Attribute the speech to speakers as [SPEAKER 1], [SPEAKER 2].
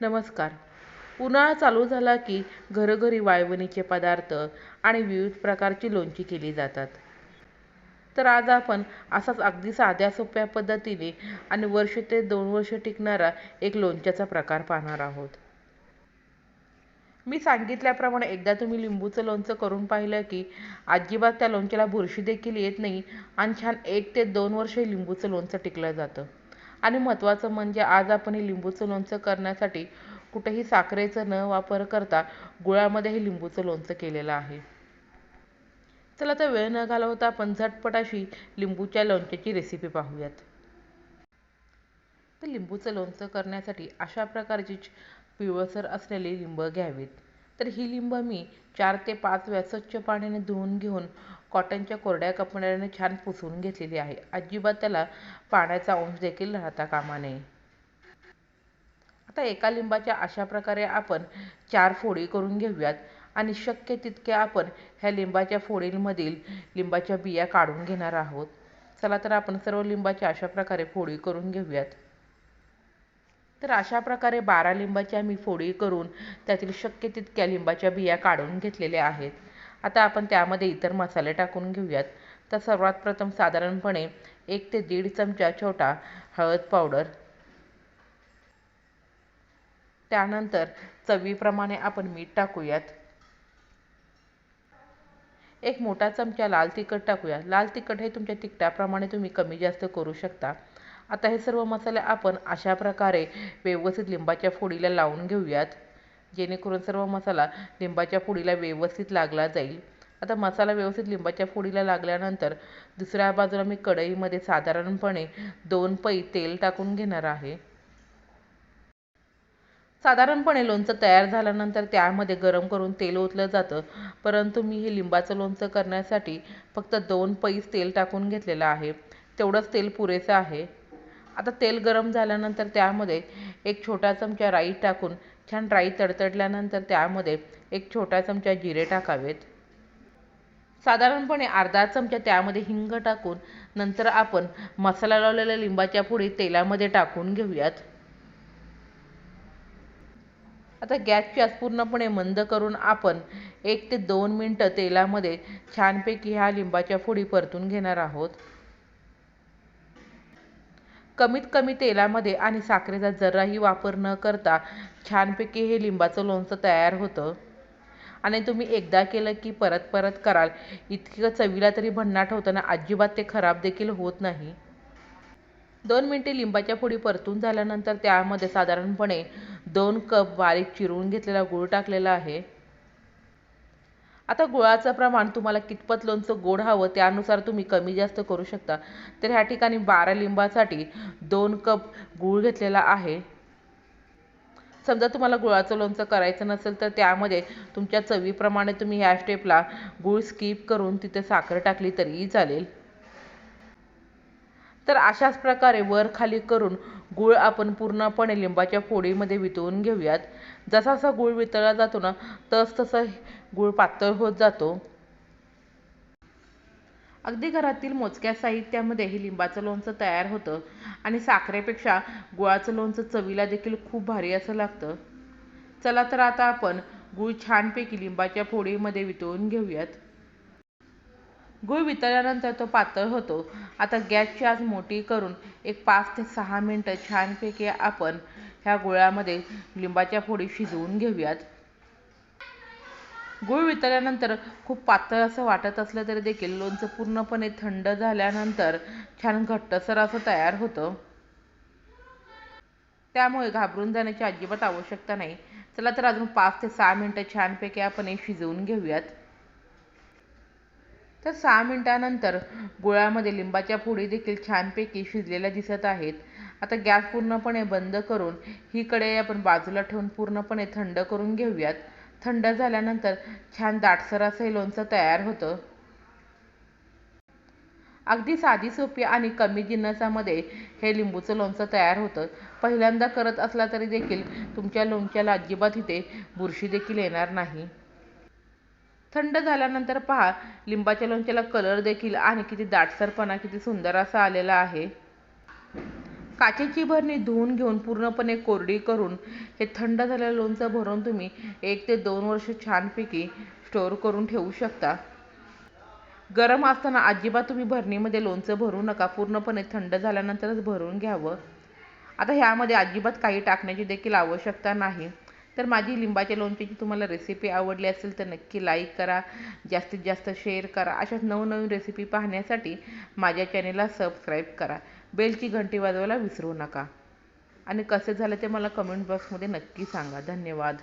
[SPEAKER 1] नमस्कार. उन्हाळा चालू झाला की घरोघरी वाळवणीचे पदार्थ आणि विविध प्रकारची लोणची केली जातात. तर आज आपण असाच अगदी साध्या सोप्या पद्धतीने आणि वर्ष ते दोन वर्ष टिकणारा एक लोणच्याचा प्रकार पाहणार आहोत. मी सांगितल्याप्रमाणे एकदा तुम्ही लिंबूचं लोणचं करून पाहिलं की अजिबात त्या लोणच्याला बुरशी देखील येत नाही आणि छान एक ते दोन वर्ष लिंबूचं लोणचं टिकलं जातं. आणि महत्त्वाचं म्हणजे आज आपण हे लिंबूचं लोणचं करण्यासाठी कुठेही साखरेचं न वापर करता गुळामध्ये हे लिंबूचं लोणचं केलेलं आहे. चला तर वेळ न घालवता आपण झटपट अशी लिंबूच्या लोणच्याची रेसिपी पाहूयात. तर लिंबूचं लोणचं करण्यासाठी अशा प्रकारची पिवळसर असलेली लिंब घ्यावीत. तर ही लिंब मी चार ते पाच वेळा स्वच्छ पाण्याने धुवून घेऊन कॉटनच्या कोरड्या कपड्याने छान पुसून घेतलेली आहे. अजिबात त्याला पाण्याचा अंश देखील राहता कामा नये. आता एका लिंबाच्या अशा प्रकारे आपण चार फोडी करून घेऊयात आणि शक्य तितके आपण ह्या लिंबाच्या फोडींमधील लिंबाच्या बिया काढून घेणार आहोत. चला तर आपण सर्व लिंबाच्या अशा प्रकारे फोडी करून घेऊयात. तर अशा प्रकारे बारा लिंबाच्या मी फोडी करून त्यातील शक्य तितक्या लिंबाच्या बिया काढून घेतलेल्या आहेत. आता आपण त्यामध्ये इतर मसाले टाकून घेऊयात. तर सर्वात प्रथम साधारणपणे एक ते दीड चमचा छोटा हळद पावडर. त्यानंतर चवीप्रमाणे आपण मीठ टाकूयात. एक मोठा चमचा लाल तिखट टाकूया. लाल तिखट हे तुमच्या तिखटाप्रमाणे तुम्ही कमी जास्त करू शकता. आता हे सर्व मसाले आपण अशा प्रकारे व्यवस्थित लिंबाच्या फोडीला लावून घेऊयात. जेणेकरून सर्व मसाला लिंबाच्या फोडीला व्यवस्थित लागला जाईल. आता मसाला व्यवस्थित लिंबाच्या फोडीला लागल्यानंतर दुसऱ्या बाजूला मी कढईमध्ये साधारणपणे दोन पै तेल टाकून घेणार आहे. साधारणपणे लोणचं तयार झाल्यानंतर त्यामध्ये गरम करून तेल ओतलं जातं. परंतु मी हे लिंबाचं लोणचं करण्यासाठी फक्त दोन पैस तेल टाकून घेतलेलं आहे. तेवढंच तेल पुरेसं आहे. आता तेल गरम झाल्यानंतर त्यामध्ये एक छोटा चमचा राई टाकून छान राई तडतडल्यानंतर त्यामध्ये एक छोटा चमचा जिरे टाकावेत. साधारणपणे अर्धा चमचा त्यामध्ये हिंग टाकून नंतर आपण मसाला लावलेल्या लिंबाच्या पुडी तेलामध्ये टाकून घेऊयात. आता गॅस चॅस पूर्णपणे मंद करून आपण एक ते दोन मिनटं तेलामध्ये छानपैकी ह्या लिंबाच्या फोडी परतून घेणार आहोत. कमीत कमी तेलामध्ये आणि साखरेचा जराही वापर न करता छानपैकी हे लिंबाचं लोणचं तयार होतं. आणि तुम्ही एकदा केलं की परत परत कराल. इतकं चवीला तरी भन्नाट होतं ना अजिबात ते खराब देखील होत नाही. दोन मिनटे लिंबाच्या फोडी परतून झाल्यानंतर त्यामध्ये साधारणपणे दोन कप बारीक चिरून घेतलेला गूळ टाकलेला आहे. आता गुळाचं प्रमाण तुम्हाला कितपत लोणचं गोड हवं त्यानुसार तुम्ही कमी जास्त करू शकता. तर ह्या ठिकाणी बारा लिंबासाठी दोन कप गूळ घेतलेला आहे. समजा तुम्हाला गुळाचं लोणचं करायचं नसेल तर त्यामध्ये तुमच्या चवीप्रमाणे तुम्ही ह्या स्टेपला गूळ स्किप करून तिथे साखर टाकली तरीही चालेल. तर अशाच प्रकारे वर खाली करून गूळ आपण पूर्णपणे लिंबाच्या फोडीमध्ये वितळून घेऊयात. जसा जसा गूळ वितळला जातो ना तस तसं गूळ पातळ होत जातो. अगदी घरातील मोजक्या साहित्यामध्ये हे लिंबाचं लोणचं तयार होतं आणि साखरेपेक्षा गुळाचं लोणचं चवीला देखील खूप भारी असं लागतं. चला तर आता आपण गूळ छानपैकी लिंबाच्या फोडीमध्ये वितळून घेऊयात. गूळ वितळल्यानंतर तो पातळ होतो. आता गॅसची आज मोठी करून एक पाच ते सहा मिनटं छानपैकी आपण ह्या गुळामध्ये लिंबाच्या फोडी शिजवून घेऊयात. गुळ वितळल्यानंतर खूप पातळ असं वाटत असलं तरी देखील लोणचं पूर्णपणे थंड झाल्यानंतर छान घट्टसर असं तयार होतं. त्यामुळे घाबरून जाण्याची अजिबात आवश्यकता नाही. चला तर अजून पाच ते सहा मिनटं छानपैकी आपण हे शिजवून घेऊयात. तर सहा मिनटानंतर गुळामध्ये लिंबाच्या फोडी देखील छानपैकी शिजलेल्या दिसत आहेत. आता गॅस पूर्णपणे बंद करून ही कढई आपण बाजूला ठेवून पूर्णपणे थंड करून घेऊयात. थंड झाल्यानंतर छान दाटसर असं हे लोणचं तयार होतं. अगदी साधी सोपी आणि कमी जिन्नसामध्ये हे लिंबूचं लोणचं तयार होतं. पहिल्यांदा करत असला तरी देखील तुमच्या लोणच्याला अजिबात इथे बुरशी देखील येणार नाही. थंड झाल्यानंतर पहा लिंबाच्या लोणच्याला कलर देखील आणि किती दाटसरपणा किती सुंदर असा आलेला आहे. काचेची भरणी धुवून घेऊन पूर्णपणे कोरडी करून हे थंड झालेलं लोणचं भरून तुम्ही एक ते दोन वर्ष छानपैकी स्टोअर करून ठेवू शकता. गरम असताना अजिबात तुम्ही भरणीमध्ये लोणचं भरू नका पूर्णपणे थंड झाल्यानंतरच भरून घ्यावं. आता ह्यामध्ये अजिबात काही टाकण्याची देखील आवश्यकता नाही. तर माझी लिंबाच्या लोणच्याची तुम्हाला रेसिपी आवडली असेल तर नक्की लाईक करा. जास्तीत जास्त शेअर करा. अशाच नवनवीन रेसिपी पाहण्यासाठी माझ्या चॅनेलला सबस्क्राईब करा. बेलची घंटी वाजवायला विसरू नका. आणि कसे झालं ते मला कमेंट बॉक्समध्ये नक्की सांगा. धन्यवाद.